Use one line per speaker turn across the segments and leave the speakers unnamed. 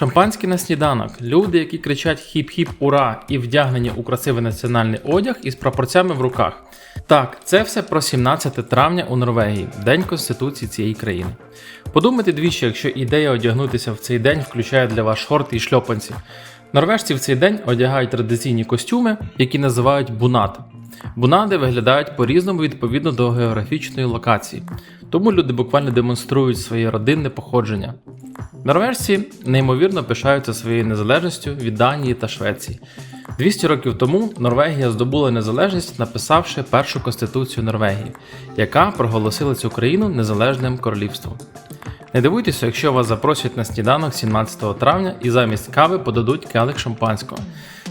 Шампанське на сніданок. Люди, які кричать хіп-хіп ура і вдягнені у красивий національний одяг із прапорцями в руках. Так, це все про 17 травня у Норвегії, День Конституції цієї країни. Подумайте двічі, якщо ідея одягнутися в цей день включає для вас шорти і шльопанці. Норвежці в цей день одягають традиційні костюми, які називають бунат. Бунади виглядають по-різному відповідно до географічної локації, тому люди буквально демонструють своє родинне походження. Норвежці неймовірно пишаються своєю незалежністю від Данії та Швеції. 200 років тому Норвегія здобула незалежність, написавши першу конституцію Норвегії, яка проголосила цю країну незалежним королівством. Не дивуйтеся, якщо вас запросять на сніданок 17 травня і замість кави подадуть келих шампанського.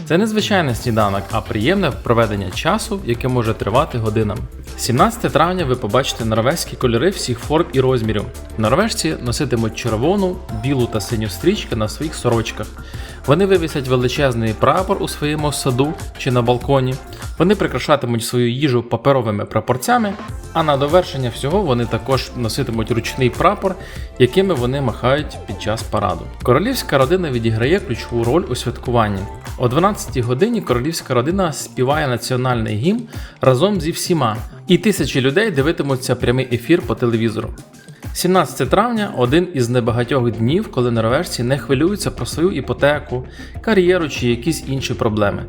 Це не звичайний сніданок, а приємне проведення часу, яке може тривати годинами. 17 травня ви побачите норвезькі кольори всіх форм і розмірів. Норвежці носитимуть червону, білу та синю стрічки на своїх сорочках. Вони вивісять величезний прапор у своєму саду чи на балконі. Вони прикрашатимуть свою їжу паперовими прапорцями, а на довершення всього вони також носитимуть ручний прапор, якими вони махають під час параду. Королівська родина відіграє ключову роль у святкуванні. О 12 годині королівська родина співає національний гімн разом зі всіма, і тисячі людей дивитимуться прямий ефір по телевізору. 17 травня один із небагатьох днів, коли норвежці не хвилюються про свою іпотеку, кар'єру чи якісь інші проблеми.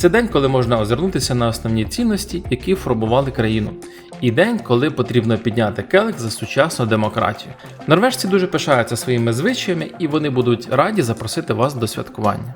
Це день, коли можна озирнутися на основні цінності, які формували країну, і день, коли потрібно підняти келик за сучасну демократію. Норвежці дуже пишаються своїми звичаями і вони будуть раді запросити вас до святкування.